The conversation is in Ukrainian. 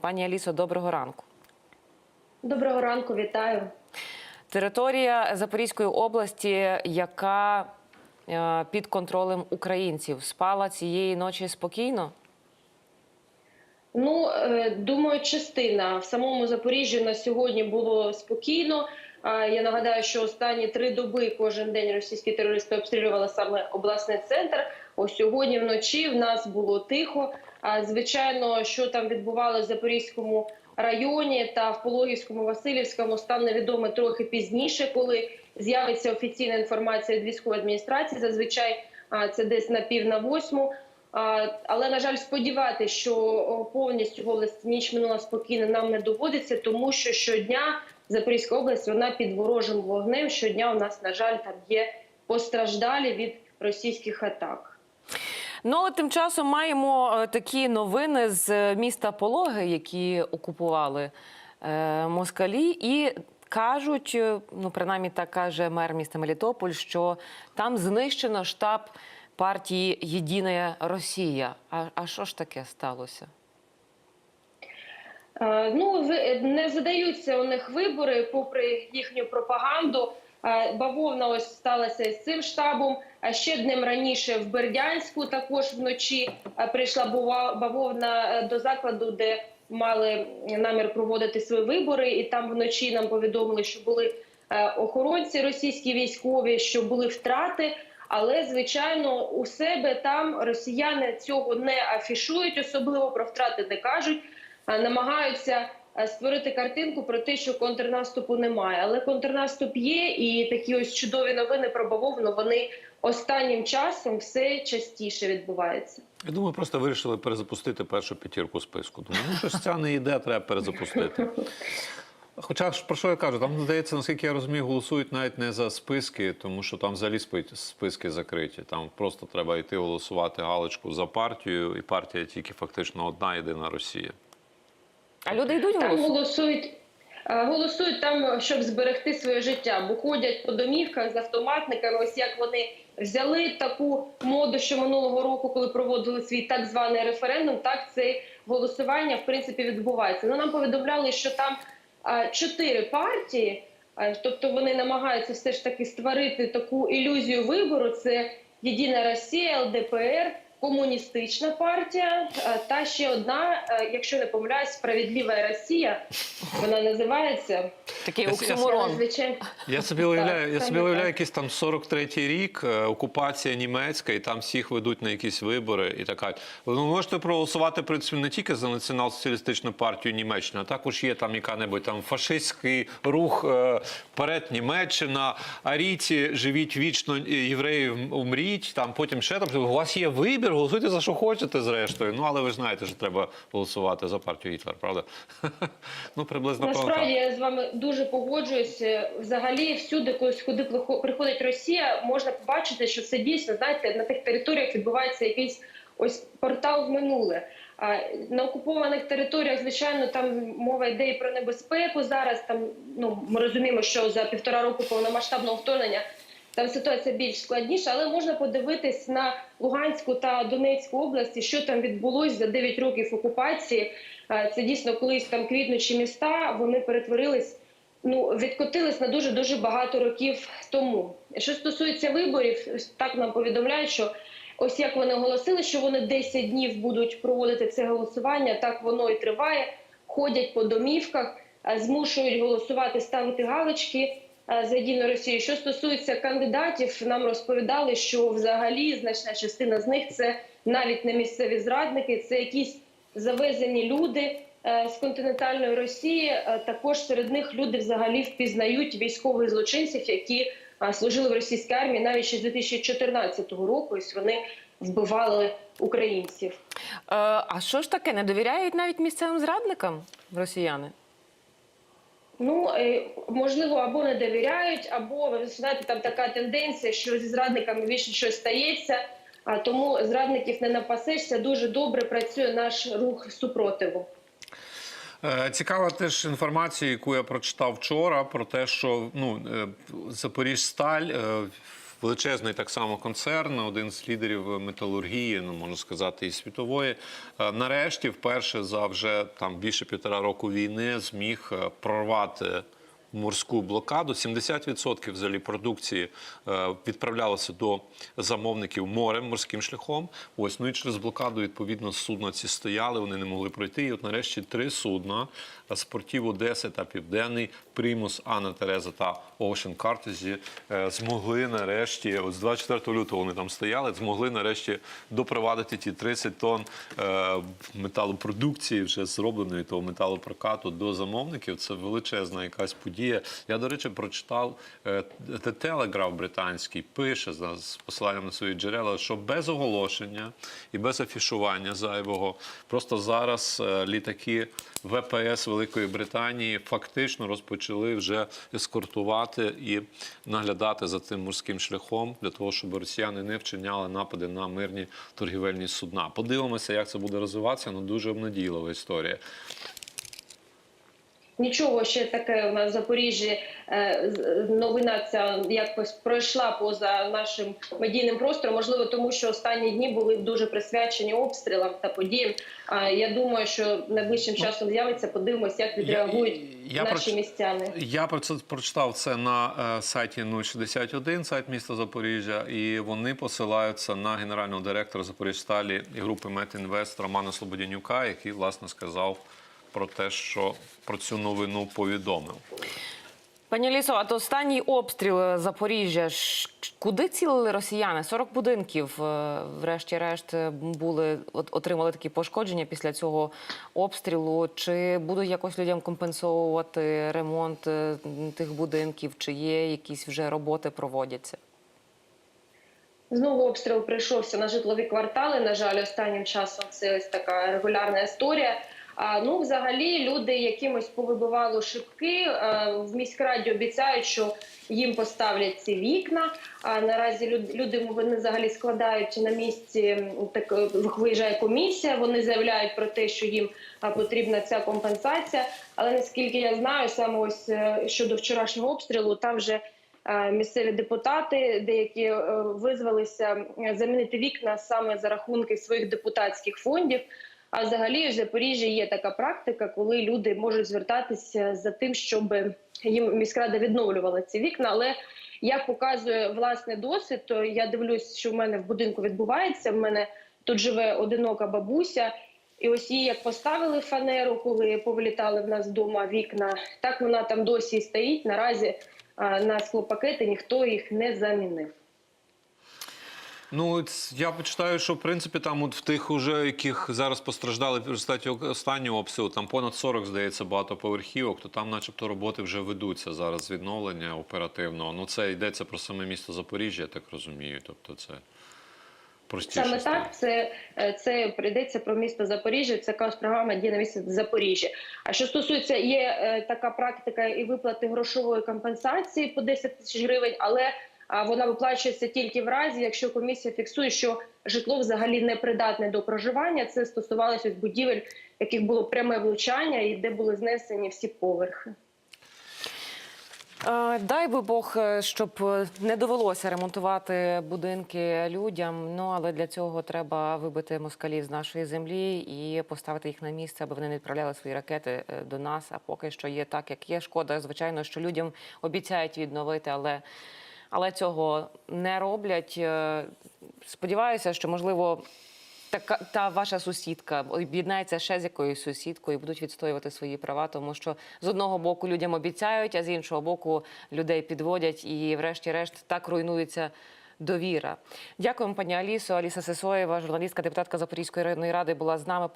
Пані Алісо, доброго ранку. Доброго ранку, вітаю. Територія Запорізької області, яка е, під контролем українців, спала цієї ночі спокійно. Ну е, думаю, частина в самому Запоріжжі на сьогодні було спокійно. Я нагадаю, що останні три доби кожен день російські терористи обстрілювали саме обласний центр. Ось сьогодні вночі в нас було тихо. Звичайно, що там відбувалося в Запорізькому районі та в Пологівському Васильівському стане відомо трохи пізніше, коли з'явиться офіційна інформація від військової адміністрації. Зазвичай це десь на пів на восьму. Але на жаль, сподіватися, що повністю області ніч минула спокійно, нам не доводиться, тому що щодня Запорізька область вона під ворожим вогнем. Щодня у нас, на жаль, там є постраждалі від російських атак. Ну, але тим часом маємо е, такі новини з е, міста Пологи, які окупували е, москалі, і кажуть, ну принаймні так каже мер міста Мелітополь, що там знищено штаб партії Єдина Росія. А, а що ж таке сталося? Е, Ну не задаються у них вибори, попри їхню пропаганду. Е, Бавовна ось сталася із цим штабом. А ще днем раніше в Бердянську також вночі е, прийшла бавовна до закладу, де мали намір проводити свої вибори. І там вночі нам повідомили, що були охоронці російські військові, що були втрати. Але звичайно, у себе там росіяни цього не афішують, особливо про втрати не кажуть намагаються створити картинку про те, що контрнаступу немає. Але контрнаступ є, і такі ось чудові новини про бавовну вони останнім часом все частіше відбуваються. Я думаю, просто вирішили перезапустити першу п'ятірку списку. Думаю, ну що ця не йде, треба перезапустити. Хоча ж про що я кажу, там здається, наскільки я розумію, голосують навіть не за списки, тому що там взагалі списки закриті. Там просто треба йти голосувати галочку за партію, і партія тільки фактично одна єдина Росія. А люди йдуть Там голосувати? голосують. е, Голосують там, щоб зберегти своє життя, бо ходять по домівках з автоматниками. Ось як вони взяли таку моду, що минулого року, коли проводили свій так званий референдум, так це голосування в принципі відбувається. Ну нам повідомляли, що там чотири партії, тобто вони намагаються все ж таки створити таку ілюзію вибору. Це Єдина Росія, ЛДПР, Комуністична партія е, та ще одна, е, якщо не помиляюсь, справедлива Росія. Вона називається Такий Я- я- оксюморон. звичайно. Я собі уявляю, я собі уявляю якийсь там 43-й рік, е, окупація німецька, і там всіх ведуть на якісь вибори і така. Ви можете проголосувати принципі не тільки за націонал-соціалістичну партію Німеччини, а також є там яка-небудь там фашистський рух е, вперед Німеччина, арійці живіть вічно, е, євреї умріть. Там потім ще там у вас є вибір, голосуйте за що хочете, зрештою. Ну але ви ж знаєте, що треба голосувати за партію Гітлер, правда? Ну приблизно. Насправді я з вами дуже погоджуюся. Взагалі, всюди, коли куди прихо- приходить Росія, можна побачити, що це дійсно знаєте, на тих територіях відбувається якийсь ось портал в минуле. А на окупованих територіях, звичайно, там мова йде і про небезпеку. Зараз там ну ми розуміємо, що за півтора року повномасштабного вторгнення там ситуація більш складніша, але можна подивитись на Луганську та Донецьку області, що там відбулось за 9 років окупації. Е, Це дійсно колись там квітнучі міста. Вони перетворились, ну відкотились на дуже дуже багато років тому. Що стосується виборів, так нам повідомляють, що ось як вони оголосили, що вони 10 днів будуть проводити це голосування. Так воно і триває. Ходять по домівках, е, змушують голосувати, ставити галочки за єдину Росію. Що стосується кандидатів, нам розповідали, що взагалі значна частина з них це навіть не місцеві зрадники, це якісь завезені люди е, з континентальної Росії. Е, Також серед них люди взагалі впізнають військових злочинців, які е, служили в російській армії навіть ще з 2014 року. Ось вони вбивали українців. Е, а що ж таке? Не довіряють навіть місцевим зрадникам росіяни? Ну е, можливо, або не довіряють, або ви знаєте, там така тенденція, що зі зрадниками більше щось стається. А тому зрадників не напасешся. Дуже добре працює наш рух супротиву. Е, Цікава теж інформація, яку я прочитав вчора, про те, що ну, е, Запоріжсталь величезний так само концерн, один з лідерів металургії, ну можна сказати, і світової. Е, Нарешті, вперше за вже там більше півтора року війни, зміг е, прорвати морську блокаду. 70% взагалі продукції е, відправлялося до замовників морем, морським шляхом. Ось ну і через блокаду відповідно судна ці стояли, вони не могли пройти. І от нарешті три судна з портів Одеси та Південний Примус, Анна Тереза та Ocean Courtesy е, змогли нарешті, от з 24 лютого вони там стояли, змогли нарешті допровадити ті 30 тонн е, металопродукції, вже зробленої того металопрокату до замовників. Це величезна якась подія. Я, до речі, прочитав е, Telegraph британський пише з посиланням на свої джерела, що без оголошення і без афішування зайвого просто зараз е, літаки ВПС Великої Британії фактично розпочали вже ескортувати і наглядати за цим морським шляхом для того, щоб росіяни не вчиняли напади на мирні торгівельні судна. Подивимося, як це буде розвиватися. Ну дуже обнадійлива історія. Нічого ще таке у нас в Запоріжжі е, новина ця якось пройшла поза нашим медійним простором. Можливо, тому що останні дні були дуже присвячені обстрілам та подіям. Я думаю, що найближчим часом з'явиться. Подивимося, як відреагують я наші проч- містяни. Я про це прочитав це на е, сайті 061, сайт міста Запоріжжя, і вони посилаються на генерального директора Запоріжсталі і групи Метінвест Романа Слободянюка, який власне сказав про те, що про цю новину повідомив. Пані Лісо, а то останній обстріл е, Запоріжжя. ж Куди цілили росіяни? 40 будинків, е, врешті-решт, е, були отримали такі пошкодження після цього обстрілу. Чи будуть якось людям компенсовувати ремонт тих будинків? Чи є якісь вже роботи проводяться? Знову обстріл прийшовся на житлові квартали. На жаль, останнім часом це ось така регулярна історія. Ну, взагалі, люди якимось повибивали шибки. В міськраді обіцяють, що їм поставлять ці вікна. А наразі люд- люди вони взагалі складають на місці. Так е, виїжджає комісія. Вони заявляють про те, що їм потрібна ця компенсація. Але наскільки я знаю, саме ось е, щодо вчорашнього обстрілу, там вже е, місцеві депутати, деякі е, визвалися е, замінити вікна саме за рахунки своїх депутатських фондів. А взагалі в Запоріжжі є така практика, коли люди можуть звертатися за тим, щоб їм міськрада відновлювала ці вікна. Але як показує власний досвід, то я дивлюсь, що в мене в будинку відбувається. В мене тут живе одинока бабуся. І ось її як поставили фанеру, коли повилітали в нас вдома вікна, так вона там досі стоїть. Наразі на склопакети ніхто їх не замінив. Ну, я почитаю, що в принципі там от в тих, уже, яких зараз постраждали в результаті останнього обстрілу, там понад 40, здається, багатоповерхівок, то там, начебто, роботи вже ведуться зараз відновлення оперативного. Ну, це йдеться про саме місто Запоріжжя, я так розумію. Тобто це простіше. Саме стає. так, це, е, це прийдеться про місто Запоріжжя. Це якась програма діє на місто Запоріжжя. А що стосується, є е, така практика і виплати грошової компенсації по 10 тисяч гривень, але вона виплачується тільки в разі, якщо комісія фіксує, що житло взагалі не придатне до проживання. Це стосувалося будівель, яких було пряме влучання і де були знесені всі поверхи. Дай би Бог, е, щоб е, не довелося ремонтувати будинки людям. Ну але для цього треба вибити москалів з нашої землі і поставити їх на місце, аби вони не відправляли свої ракети е, до нас. А поки що є так, як є. Шкода, звичайно, що людям обіцяють відновити, але, але цього не роблять. Е, Сподіваюся, що можливо. Така та ваша сусідка об'єднається ще з якоюсь сусідкою і будуть відстоювати свої права, тому що з одного боку людям обіцяють, а з іншого боку людей підводять, і, врешті-решт, так руйнується довіра. Дякуємо, пані Алісо. Аліса Сесоєва, журналістка, депутатка Запорізької районної ради, була з нами.